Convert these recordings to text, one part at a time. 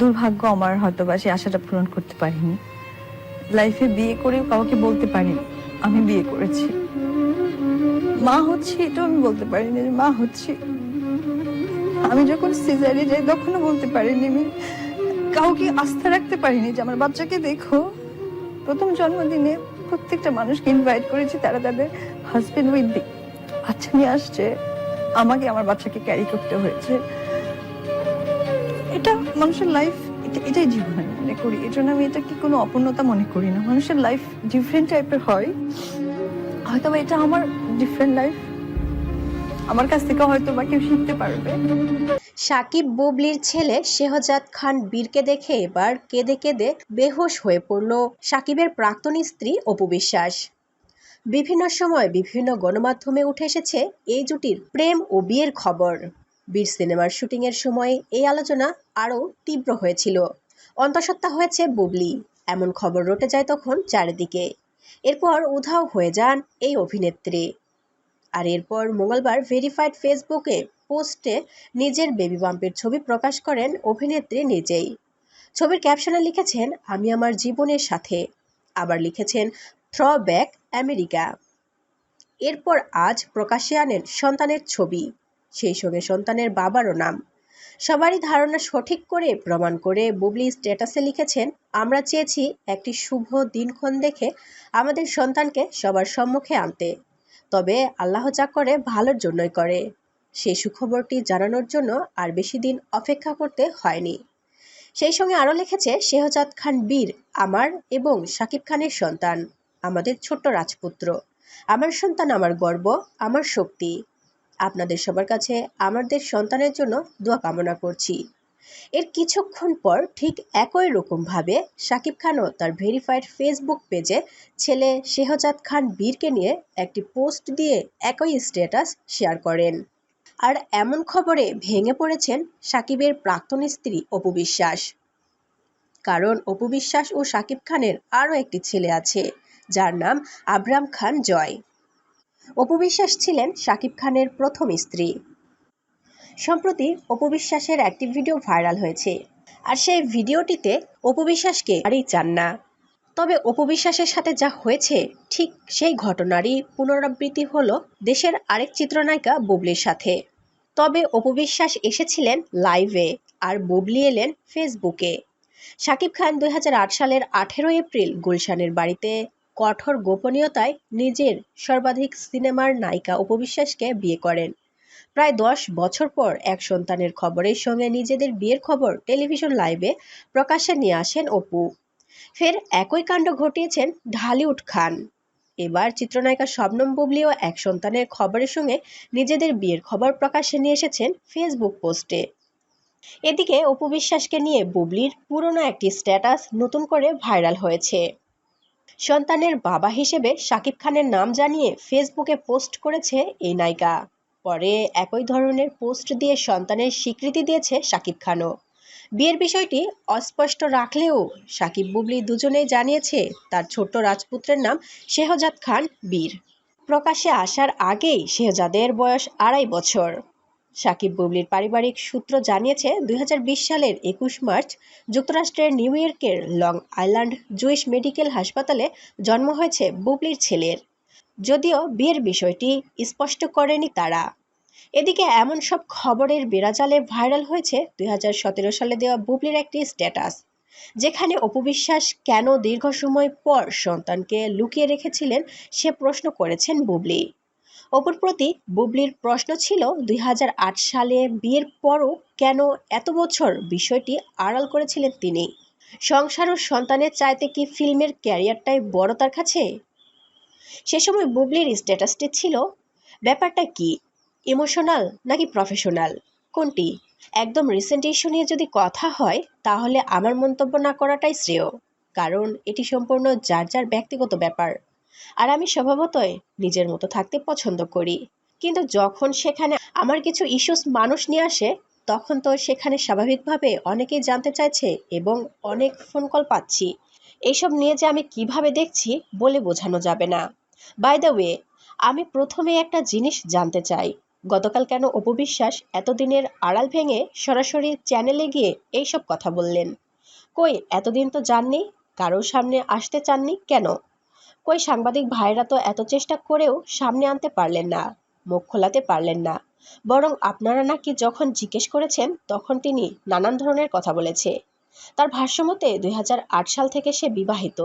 দুর্ভাগ্য আমার হয়তো বা সেই আশাটা পূরণ করতে পারিনি। লাইফে বিয়ে করেও কাউকে বলতে পারিনি। আমি বিয়ে করেছি। মা হচ্ছে, এটাও আমি বলতে পারিনি মা হচ্ছে। আমি যখন সিজারে যাই, তখনও বলতে পারিনি আমি। কাউকে আস্থা রাখতে পারিনি যে আমার বাচ্চাকে দেখো। প্রথম জন্মদিনে প্রত্যেকটা মানুষকে ইনভাইট করেছি, তারা তাদের হাজবেন্ড উইথ বাচ্চা নিয়ে আসছে। আমাকে আমার বাচ্চাকে ক্যারি করতে হয়েছে। মানুষের লাইফ এটাই জীবন মনে করি। এই জন্য আমি এটাকে কোনো অপূর্ণতা মনে করি না। মানুষের লাইফ ডিফারেন্ট টাইপের হয়। হয়তো এটা আমার ডিফারেন্ট লাইফ আমার কাছ থেকে হয়তো বা কেউ শিখতে পারবে। সাকিব বুবলির ছেলে শেহজাদ খান বীরকে দেখে এবার কেঁদে কেঁদে বেহোশ হয়ে পড়ল সাকিবের প্রাক্তন স্ত্রী অপু বিশ্বাস। বিভিন্ন সময় বিভিন্ন গণমাধ্যমে উঠে এসেছে এই জুটির প্রেম ও বিয়ের খবর। বীর সিনেমার শুটিংয়ের সময় এই আলোচনা আরও তীব্র হয়েছিল। অন্তঃসত্ত্বা হয়েছে বুবলি। এমন খবর রটে যায় তখন চারিদিকে। এরপর উধাও হয়ে যান এই অভিনেত্রী। আর এরপর মঙ্গলবার ভেরিফাইড ফেসবুকে পোস্টে নিজের বেবি বাম্পের ছবি প্রকাশ করেন অভিনেত্রী নিজেই। ছবির ক্যাপশনে লিখেছেন, আমি আমার জীবনের সাথে। আবার লিখেছেন থ্র ব্যাক আমেরিকা। এরপর আজ প্রকাশ্যে আনেন সন্তানের ছবি। সেই সঙ্গে সন্তানের বাবারও নাম। সবারই ধারণা সঠিক করে প্রমাণ করে বুবলি স্ট্যাটাসে লিখেছেন, আমরা চেয়েছি একটি শুভ দিনক্ষণ দেখে আমাদের সন্তানকে সবার সম্মুখে আনতে। তবে আল্লাহ যা করে ভালোর জন্যই করে। সেই সুখবরটি জানানোর জন্য আর বেশি দিন অপেক্ষা করতে হয়নি। সেই সঙ্গে আরও লিখেছে, শেহজাদ খান বীর, আমার এবং শাকিব খানের সন্তান, আমাদের ছোট্ট রাজপুত্র। আমার সন্তান আমার গর্ব, আমার শক্তি। আপনাদের সবার কাছে আমাদের সন্তানের জন্য দোয়া কামনা করছি। এর কিছুক্ষণ পর ঠিক একই রকমভাবে শাকিব খানও তার ভেরিফাইড ফেসবুক পেজে ছেলে শেহজাদ খান বীরকে নিয়ে একটি পোস্ট দিয়ে একই স্ট্যাটাস শেয়ার করেন। আর এমন খবরে ভেঙে পড়েছেন সাকিবের প্রাক্তন স্ত্রী অপু বিশ্বাস। কারণ অপু বিশ্বাস ও সাকিব খানের আরও একটি ছেলে আছে, যার নাম আবরাম খান জয়। অপু বিশ্বাস ছিলেন সাকিব খানের প্রথম স্ত্রী। সম্প্রতি অপু বিশ্বাসের একটি ভিডিও ভাইরাল হয়েছে। আর সেই ভিডিওটিতে অপু বিশ্বাসকে আরই চান না। তবে অপু বিশ্বাসের সাথে যা হয়েছে, ঠিক সেই ঘটনারই পুনরাবৃত্তি হলো দেশের আরেক চিত্রনায়িকা বুবলির সাথে। তবে অপু বিশ্বাস এসেছিলেন লাইভে আর বুবলি এলেন ফেসবুকে। শাকিব খান দুই হাজার আট সালের আঠেরো এপ্রিল গুলশানের বাড়িতে কঠোর গোপনীয়তায় নিজের সর্বাধিক সিনেমার নায়িকা উপবিশ্বাসকে বিয়ে করেন। প্রায় দশ বছর পর এক সন্তানের খবরের সঙ্গে নিজেদের বিয়ের খবর টেলিভিশন লাইভে প্রকাশ্যে নিয়ে আসেন অপু। ফের একই কাণ্ড ঘটিয়েছেন ঢালিউড খান। এবার চিত্রনায়িকা শবনম বুবলিও এক সন্তানের খবরের সঙ্গে নিজেদের বিয়ের খবর প্রকাশ্যে নিয়ে এসেছেন ফেসবুক পোস্টে। এদিকে অপু বিশ্বাসকে নিয়ে বুবলির পুরনো একটি স্ট্যাটাস নতুন করে ভাইরাল হয়েছে। সন্তানের বাবা হিসেবে শাকিব খানের নাম জানিয়ে ফেসবুকে পোস্ট করেছে এই নায়িকা। পরে একই ধরনের পোস্ট দিয়ে সন্তানের স্বীকৃতি দিয়েছে শাকিব খানও। বিয়ের বিষয়টি অস্পষ্ট রাখলেও শাকিব বুবলি দুজনেই জানিয়েছে তার ছোট্ট রাজপুত্রের নাম শেহজাদ খান বীর। প্রকাশে আসার আগেই শেহজাদের বয়স আড়াই বছর। সাকিব বুবলির পারিবারিক সূত্র জানিয়েছে, দুই হাজার বিশ সালের একুশ মার্চ যুক্তরাষ্ট্রের নিউ ইয়র্কের লং আইল্যান্ড জুইশ মেডিকেল হাসপাতালে জন্ম হয়েছে বুবলির ছেলের। যদিও বিয়ের বিষয়টি স্পষ্ট করেনি তারা। এদিকে এমন সব খবরের বেড়াজালে ভাইরাল হয়েছে দুই হাজার সতেরো সালে দেওয়া বুবলির একটি স্ট্যাটাস, যেখানে অপবিশ্বাস কেন দীর্ঘ সময় পর সন্তানকে লুকিয়ে রেখেছিলেন সে প্রশ্ন করেছেন বুবলি। অপর প্রতি বুবলির প্রশ্ন ছিল, দুই হাজার আট সালে বিয়ের পরও কেন এত বছর বিষয়টি আড়াল করেছিলেন তিনি? সংসার ও সন্তানের চাইতে কি ফিল্মের ক্যারিয়ারটাই বড় তার কাছে? সে সময় বুবলির স্ট্যাটাসটি ছিল, ব্যাপারটা কি? ইমোশনাল নাকি প্রফেশনাল? কোনটি? একদম রিসেন্ট ইস্যু নিয়ে যদি কথা হয়, তাহলে আমার মন্তব্য না করাটাই শ্রেয়, কারণ এটি সম্পূর্ণ যার যার ব্যক্তিগত ব্যাপার। আর আমি স্বভাবতই নিজের মতো থাকতে পছন্দ করি। কিন্তু যখন সেখানে আমার কিছু ইস্যুস মানুষ নিয়ে আসে, তখন তো সেখানে স্বাভাবিকভাবে অনেকেই জানতে চাইছে এবং অনেক ফোন কল পাচ্ছি। এইসব নিয়ে যে আমি কীভাবে দেখছি বলে বোঝানো যাবে না। বাই দ্য ওয়ে আমি প্রথমে একটা জিনিস জানতে চাই। গতকাল কেন অপবিশ্বাস এতদিনের আড়াল ভেঙে সরাসরি চ্যানেলে গিয়ে এইসব কথা বললেন? কই, এতদিন তো যাননি, কারোর সামনে আসতে চাননি কেন? কই সাংবাদিক ভাইরা তো এত চেষ্টা করেও সামনে আনতে পারলেন না, মুখ খোলাতে পারলেন না। বরং আপনারা নাকি যখন জিজ্ঞেস করেছেন, তখন তিনি নানান ধরনের কথা বলেছে। তার ভাষ্যমতে, দুই হাজার আট সাল থেকে সে বিবাহিত।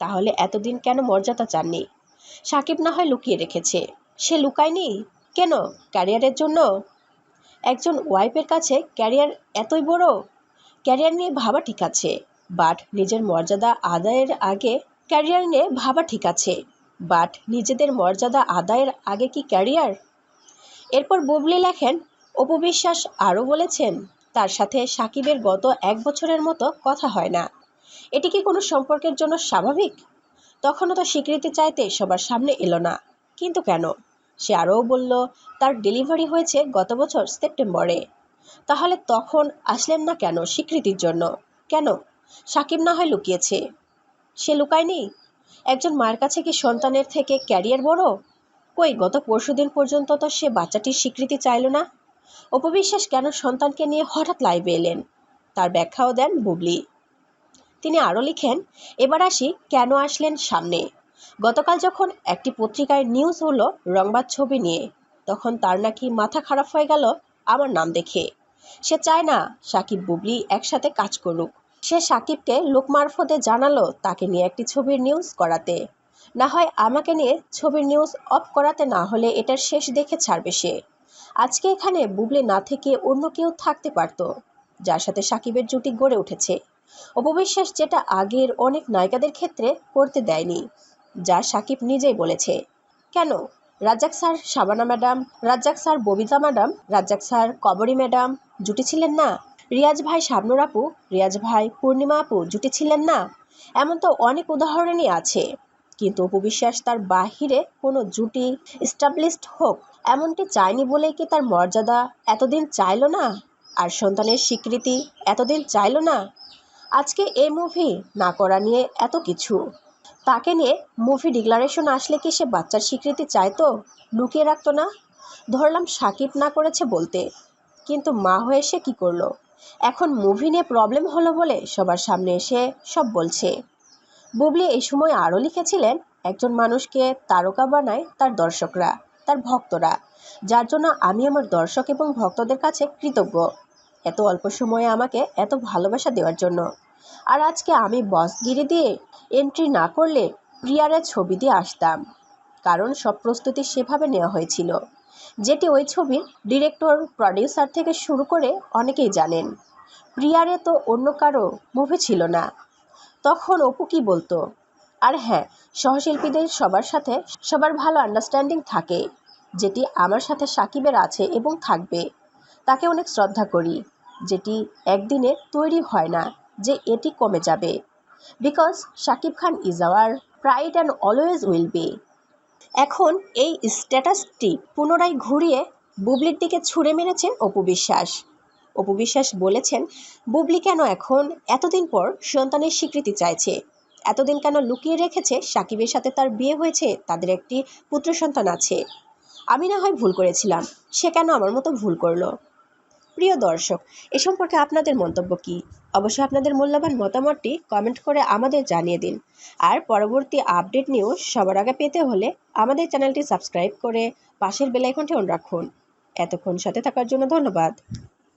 তাহলে এতদিন কেন মর্যাদা চাননি? সাকিব না হয় লুকিয়ে রেখেছে। সে লুকায়নি? কেন? ক্যারিয়ারের জন্য? একজন ওয়াইফের কাছে ক্যারিয়ার এতই বড়? ক্যারিয়ার নিয়ে ভাবা ঠিক আছে, বাট নিজের মর্যাদা আদায়ের আগে ক্যারিয়ার নিয়ে ভাবা ঠিক আছে বাট নিজেদের মর্যাদা আদায়ের আগে কি ক্যারিয়ার? এরপর বুবলি লেখেন অপবিশ্বাস আরও বলেছেন, তার সাথে সাকিবের গত এক বছরের মতো কথা হয় না। এটি কি কোনো সম্পর্কের জন্য স্বাভাবিক? তখনও তো স্বীকৃতি চাইতে সবার সামনে এলো না। কিন্তু কেন? সে আরও বলল, তার ডেলিভারি হয়েছে গত বছর সেপ্টেম্বরে। তাহলে তখন আসলেন না কেন স্বীকৃতির জন্য? কেন? সাকিব না হয় লুকিয়েছে। সে লুকায়নি? একজন মায়ের কাছে কি সন্তানের থেকে ক্যারিয়ার বড়? কই, গত পরশুদিন পর্যন্ত তো সে বাচ্চাটির স্বীকৃতি চাইল না। অপবিশ্বাস কেন সন্তানকে নিয়ে হঠাৎ লাইভে এলেন? তার ব্যাখ্যাও দেন বুবলি। তিনি আরও লিখেন, এবার আসি কেন আসলেন সামনে। গতকাল যখন একটি পত্রিকায় নিউজ হলো রংবাদ ছবি নিয়ে, তখন তার নাকি মাথা খারাপ হয়ে গেল আমার নাম দেখে। সে চায় না সাকিব, বুবলি একসাথে কাজ করুক। সে সাকিবকে লোক মারফতে জানালো তাকে নিয়ে একটি ছবির নিউজ করাতে। না হয় আমাকে নিয়ে ছবির নিউজ অফ করাতে না হলে এটার শেষ দেখে ছাড়বে সে। আজকে এখানে বুবলে না থেকে অন্য কেউ থাকতে পারত, যার সাথে সাকিবের জুটি গড়ে উঠেছে। অপবিশ্বাস যেটা আগের অনেক নায়িকাদের ক্ষেত্রে করতে দেয়নি, যা সাকিব নিজেই বলেছে। কেন? Razzak sir Shabana madam, Razzak sir Babita madam, Razzak sir Kabori madam, জুটি ছিলেন না? রিয়াজ ভাই, শাবনুর আপু, রিয়াজ ভাই, পূর্ণিমা আপু জুটি ছিলেন না। এমন তো অনেক উদাহরণই আছে। কিন্তু অপবিশ্বাস তার বাহিরে কোনো জুটি এস্টাবলিশড হোক, এমনটি চায়নি বলেই কি তার মর্যাদা এতদিন চাইলো না? আর সন্তানের স্বীকৃতি এতদিন চাইলো না? আজকে এই মুভি না করা নিয়ে এত কিছু। তাকে নিয়ে মুভি ডিক্লারেশন আসলে কি সে বাচ্চার স্বীকৃতি চাইতো লুকিয়ে রাখতো না? ধরলাম সাকিব না করেছে বলতে। কিন্তু মা হয়ে সে কী করল? এখন মুভি নিয়ে প্রবলেম হলো বলে সবার সামনে এসে সব বলছে। বুবলি এই সময় আরও লিখেছিলেন, একজন মানুষকে তারকা বানায় তার দর্শকরা, তার ভক্তরা, যার জন্য আমি আমার দর্শক এবং ভক্তদের কাছে কৃতজ্ঞ। এত অল্প সময়ে আমাকে এত ভালোবাসা দেওয়ার জন্য। আর আজকে আমি বসগিরি দিয়ে এন্ট্রি না করলে প্রিয়ারের ছবি দিয়ে আসতাম। কারণ সব প্রস্তুতি সেভাবে নেওয়া হয়েছিল। যেটি ওই ছবির ডিরেক্টর, প্রডিউসার থেকে শুরু করে অনেকেই জানেন। প্রিয়ারে তো অন্য কারও মুভি ছিল না। তখন অপু কি বলতো? আর হ্যাঁ সহশিল্পীদের সবার সাথে সবার ভালো আন্ডারস্ট্যান্ডিং থাকে, যেটি আমার সাথে সাকিবের আছে এবং থাকবে। তাকে অনেক শ্রদ্ধা করি, যেটি একদিনে তৈরি হয় না যে এটি কমে যাবে। Because Shakib Khan is our pride and always will be এখন এই স্ট্যাটাসটি পুনরায় ঘুরিয়ে বুবলির দিকে ছুঁড়ে মেরেছেন অপু বিশ্বাস। অপু বিশ্বাস বলেছেন, বুবলি কেন এখন? এতদিন পর সন্তানের স্বীকৃতি চাইছে। এতদিন কেন লুকিয়ে রেখেছে? সাকিবের সাথে তার বিয়ে হয়েছে, তাদের একটি পুত্র সন্তান আছে। আমি না হয় ভুল করেছিলাম। সে কেন আমার মতো ভুল করল? প্রিয় দর্শক, এ সম্পর্কে আপনাদের মন্তব্য কী? অবশ্যই আপনাদের মূল্যবান মতামতটি কমেন্ট করে আমাদের জানিয়ে দিন। আর পরবর্তী আপডেট নিউজ সবার আগে পেতে হলে আমাদের চ্যানেলটি সাবস্ক্রাইব করে পাশের বেলাইকনটি অন রাখুন। এতক্ষণ সাথে থাকার জন্য ধন্যবাদ।